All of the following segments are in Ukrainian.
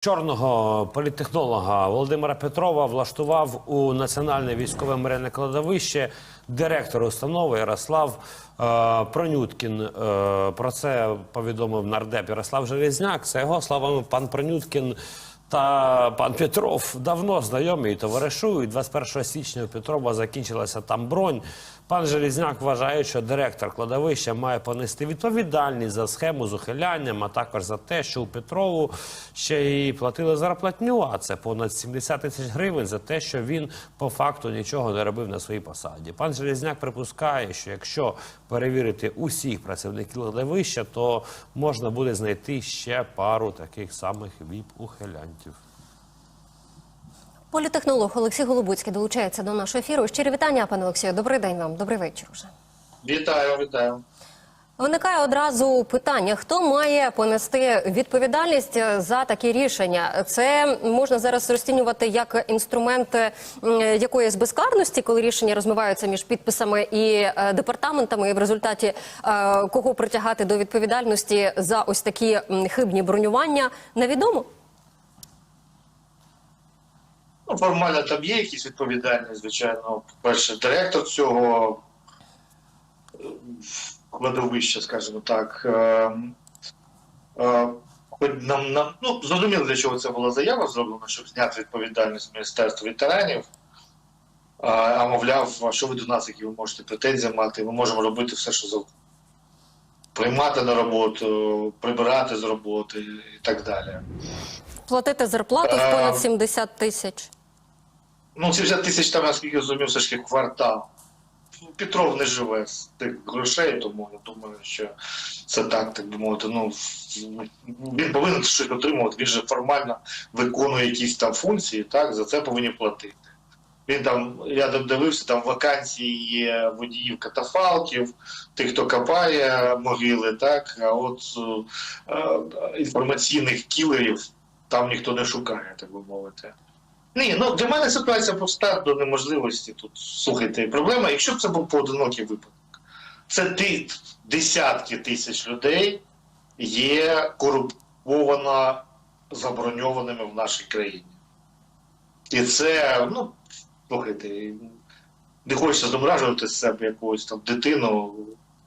Чорного політтехнолога Володимира Петрова влаштував у національне військове моряне кладовище директор установи Ярослав е, Пронюткін. Е, про це повідомив нардеп Ярослав Железняк. За його словами, пан Пронюткін та пан Петров давно знайомі і товаришують. 21 січня у Петрова закінчилася там бронь. Пан Желізняк вважає, що директор кладовища має понести відповідальність за схему з ухилянням, а також за те, що у Петрову ще й платили зарплатню, а це понад 70 тисяч гривень за те, що він по факту нічого не робив на своїй посаді. Пан Желізняк припускає, що якщо перевірити усіх працівників кладовища, то можна буде знайти ще пару таких самих віп-ухилянтів. Політехнолог Олексій Голобуцький долучається до нашого ефіру. Щирі вітання, пане Олексію. Добрий день вам. Добрий вечір. Уже Вітаю, вітаю. виникає одразу питання: хто має понести відповідальність за такі рішення? Це можна зараз розцінювати як інструмент якоїсь безкарності, коли рішення розмиваються між підписами і е, департаментами, і в результаті е, кого притягати до відповідальності за ось такі хибні бронювання, невідомо. Ну, формально там є якісь відповідальність, звичайно. Перше, директор цього е, кладовища, скажімо так. е, е, нам, нам ну, зрозуміло, для чого це була заява зроблена, щоб зняти відповідальність Міністерства ветеранів. А, а мовляв, а що ви до нас, які ви можете претензії мати, ми можемо робити все, що завгодно. Приймати на роботу, прибирати з роботи і так далі. Платити зарплату в понад 70 тисяч. Ну, 70 тисяч там, наскільки я розумів, все ж таки квартал. Петров не живе з тих грошей, тому я думаю, що це так, так би мовити. Ну, він повинен щось отримувати, він же формально виконує якісь там функції, так, за це повинні платити. Він там, я дивився, там вакансії є водіїв катафалків, тих, хто копає могили, так, а от е, е, інформаційних кілерів там ніхто не шукає, так би мовити. Ні, ну для мене ситуація проста до неможливості тут. Слухайте, проблема, якщо б це був поодинокий випадок, це ти десятки тисяч людей є корумповано заброньованими в нашій країні. І це, ну, слухайте, не хочеться зображувати з себе якогось там дитину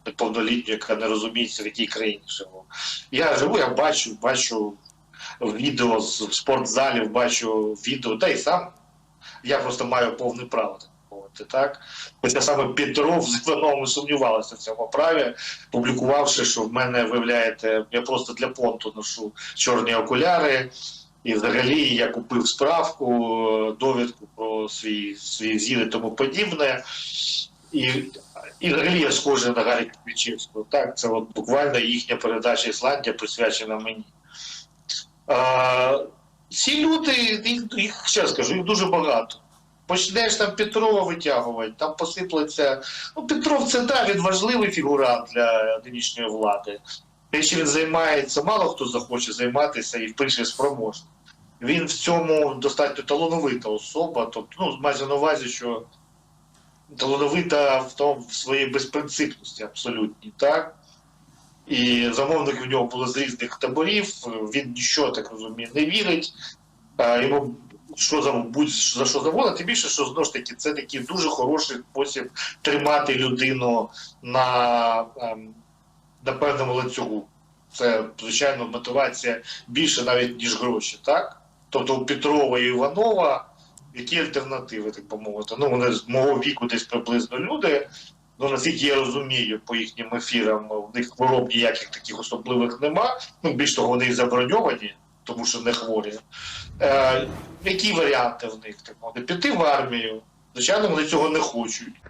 неповнолітню, яка не розуміється, в якій країні живу. Я живу, я бачу, бачу відео з спортзалів, бачу відео, та й сам я просто маю повне право так так? Хоча саме Петров з Івановим сумнівалися в цьому праві, публікувавши, що в мене, виявляєте, я просто для понту ношу чорні окуляри. І взагалі я купив справку, довідку про свій свій зір і тому подібне. І, і взагалі я схожий на Гаррі Квічевського. Так, це от буквально їхня передача Ісландія присвячена мені. Ці люди, їх, їх ще скажу, їх дуже багато. Почнеш там Петрова витягувати, там посиплеться. Ну, Петров це да, він важливий фігурант для нинішньої влади. Якщо він займається, мало хто захоче займатися і впише спроможний. Він в цьому достатньо талановита особа, тобто, ну, мається на увазі, що талановита в тому в своїй безпринципності абсолютній, так? І замовники в нього були з різних таборів, він нічого так розуміє, не вірить. Йому що за будь за що завгодно, тим більше, що знову ж таки це такий дуже хороший спосіб тримати людину на, ем, на певному ланцюгу. Це, звичайно, мотивація більше навіть, ніж гроші, так? Тобто у Петрова і Іванова які альтернативи, так би мовити. Ну, вони з мого віку десь приблизно люди. Ну, наскільки я розумію по їхнім ефірам, в них хвороб ніяких таких особливих нема. Ну, більш того, вони заброньовані, тому що не хворі. Е, які варіанти в них? Так мовити? Піти в армію. Звичайно, вони цього не хочуть.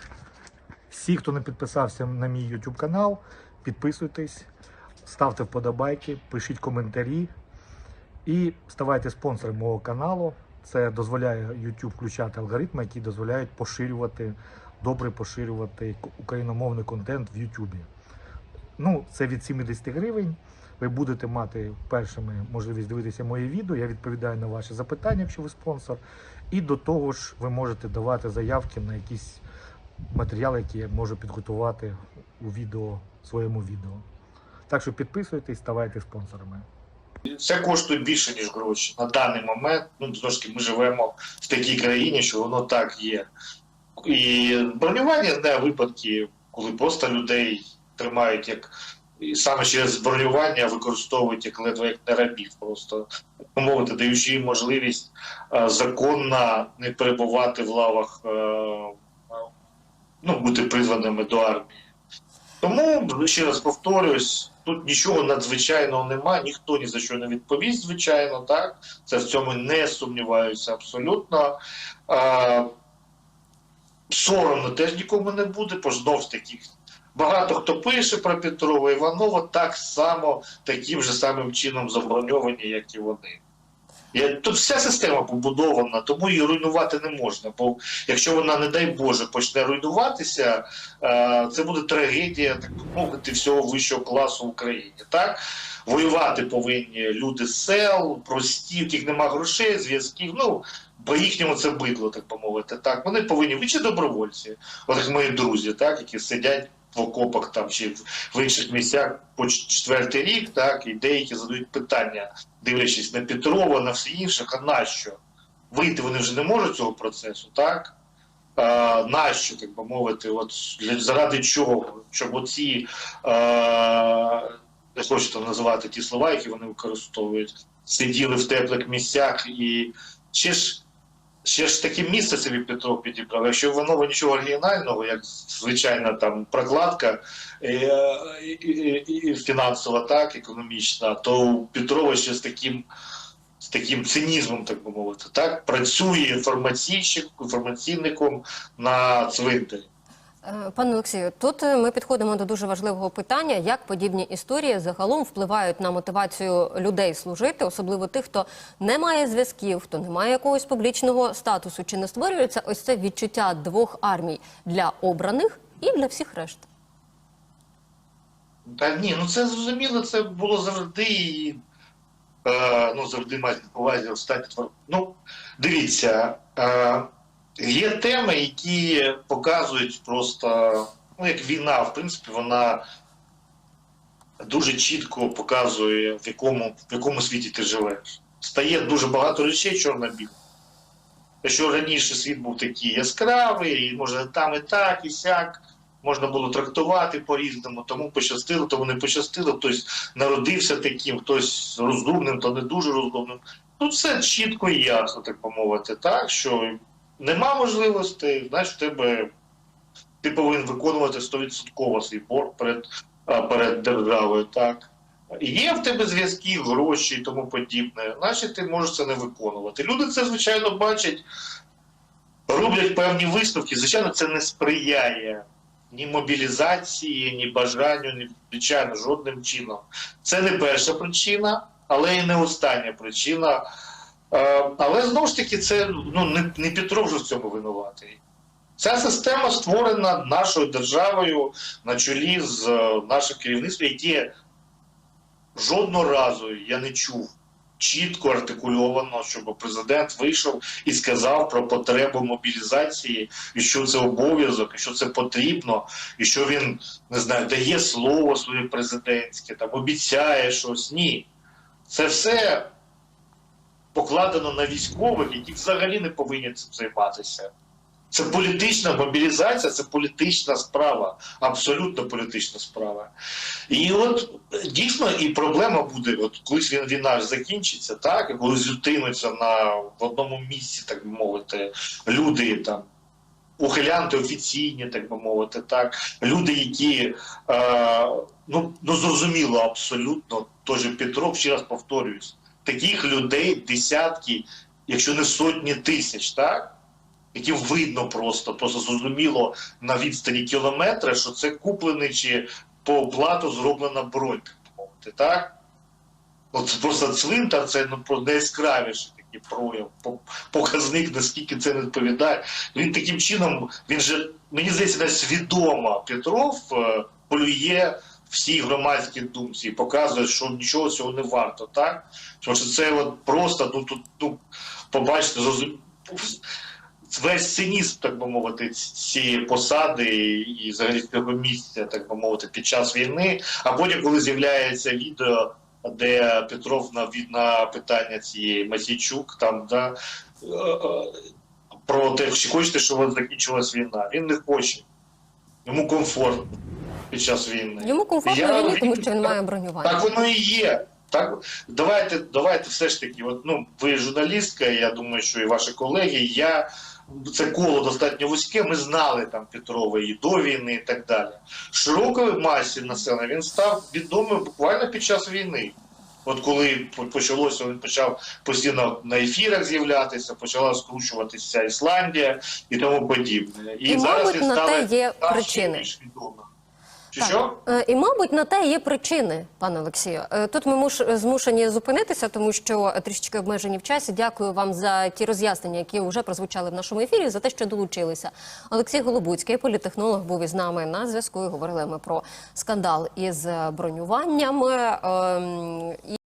Всі, хто не підписався на мій YouTube канал, підписуйтесь, ставте вподобайки, пишіть коментарі і ставайте спонсором мого каналу. Це дозволяє YouTube включати алгоритми, які дозволяють поширювати, добре поширювати україномовний контент в YouTube. Ну, це від 70 гривень. Ви будете мати першими можливість дивитися мої відео. Я відповідаю на ваші запитання, якщо ви спонсор. І до того ж, ви можете давати заявки на якісь матеріали, які я можу підготувати у відео, своєму відео. Так що підписуйтесь, ставайте спонсорами. Це коштує більше, ніж гроші на даний момент. Ну, таки, ми живемо в такій країні, що воно так є. І бронювання знає випадки, коли просто людей тримають як саме через бронювання використовують як ледве як не рабів, просто мовити, даючи їм можливість е, законно не перебувати в лавах, е, ну, бути призваними до армії. Тому ще раз повторюсь, тут нічого надзвичайного немає, ніхто ні за що не відповість, звичайно, так. Це в цьому не сумніваюся абсолютно. Е, соромно теж нікому не буде, бо знов ж таки. Багато хто пише про Петрова Іванова так само, таким же самим чином заброньовані, як і вони. Я, тут вся система побудована, тому її руйнувати не можна. Бо якщо вона, не дай Боже, почне руйнуватися, е, це буде трагедія, так мовити, всього вищого класу в Україні. Так? Воювати повинні люди з сел, прості, в яких нема грошей, зв'язків. Ну, по їхньому це бидло, так би мовити. Так, вони повинні ви чи добровольці, от як мої друзі, так, які сидять в окопах там чи в- інших місцях по четвертий рік, так, і деякі задають питання, дивлячись на Петрова, на всіх інших, а нащо? Вийти вони вже не можуть цього процесу, так? А, нащо, так би мовити, от заради чого? Щоб оці е, не хочу там називати ті слова, які вони використовують, сиділи в теплих місцях і ще ж ще ж таке місце собі Петров підібрав. Якщо воно нічого оригінального, як звичайна там прокладка е, і, і, і фінансова, так, економічна, то Петрова ще з таким. З таким цинізмом, так би мовити, так працює інформаційщик, інформаційником на цвинтарі. Е, Пане Олексію, тут е, ми підходимо до дуже важливого питання, як подібні історії загалом впливають на мотивацію людей служити, особливо тих, хто не має зв'язків, хто не має якогось публічного статусу. Чи не створюється ось це відчуття двох армій для обраних і для всіх решт? Та ні, ну це зрозуміло, це було завжди і е, ну, завжди мають на увазі останні. Ну, дивіться, е, є теми, які показують просто, ну, як війна, в принципі, вона дуже чітко показує, в якому, в якому світі ти живеш. Стає дуже багато речей чорно-білих. Якщо раніше світ був такий яскравий, і може там і так, і сяк, можна було трактувати по-різному, тому пощастило, тому не пощастило, хтось народився таким, хтось розумним, то не дуже розумним. Ну, все чітко і ясно, так би мовити, так, що нема можливостей, знаєш, тебе ти повинен виконувати 100% свій борг перед, перед державою, так. Є в тебе зв'язки, гроші і тому подібне, значить ти можеш це не виконувати. Люди це, звичайно, бачать, роблять певні висновки. Звичайно, це не сприяє ні мобілізації, ні бажанню, ні звичайно, жодним чином. Це не перша причина, але і не остання причина. Е, Але знову ж таки, це ну не, не Петров же в цьому винуватий. Ця система створена нашою державою на чолі з е, нашим керівництвом, яке жодного разу я не чув чітко артикульовано, щоб президент вийшов і сказав про потребу мобілізації, і що це обов'язок, і що це потрібно, і що він не знаю, дає слово своє президентське, там обіцяє щось. Ні, це все покладено на військових, які взагалі не повинні цим займатися. Це політична мобілізація, це політична справа, абсолютно політична справа. І от дійсно і проблема буде, от колись він війна закінчиться, так, коли зютинуться на в одному місці, так би мовити, люди там. Ухилянти офіційні, так би мовити, так люди, які е, ну, ну зрозуміло абсолютно, теж Петров, ще раз повторююсь, таких людей десятки, якщо не сотні тисяч, так яким видно просто, просто зрозуміло на відстані кілометра, що це куплений чи по оплату зроблена бронь, так мовити, так? От просто цвинтар, це ну, найяскравіший такий прояв, показник, наскільки це не відповідає. Він таким чином, він же, мені здається, свідомо Петров е, полює всій громадській думці і показує, що нічого цього не варто, так? Тому що це от просто, ну тут, ну, побачите. Весь цинізм, так би мовити, цієї посади і взагалі цього місця, так би мовити, під час війни. А потім, коли з'являється відео де Петров на, на питання цієї Масійчук, там, да, е, е, про те, чи хочете, щоб закінчилась війна. Він не хоче. Йому комфортно під час війни. Йому комфортно Я- війні, тому що він має бронювання. Так воно і є. Так, давайте, давайте все ж таки, от, ну, ви журналістка, я думаю, що і ваші колеги, я це коло достатньо вузьке, ми знали там Петрова і до війни, і так далі. Широкої масі населення він став відомим буквально під час війни. От коли почалося, він почав постійно на ефірах з'являтися, почала скручуватися Ісландія і тому подібне. І, зараз мабуть, на те є причини. Чи Так. що? Е, І, мабуть, на те є причини, пане Олексію. Е, Тут ми муш, змушені зупинитися, тому що трішечки обмежені в часі. Дякую вам за ті роз'яснення, які вже прозвучали в нашому ефірі, за те, що долучилися. Олексій Голубуцький, політехнолог, був із нами на зв'язку. і Говорили ми про скандал із бронюванням. Ем, і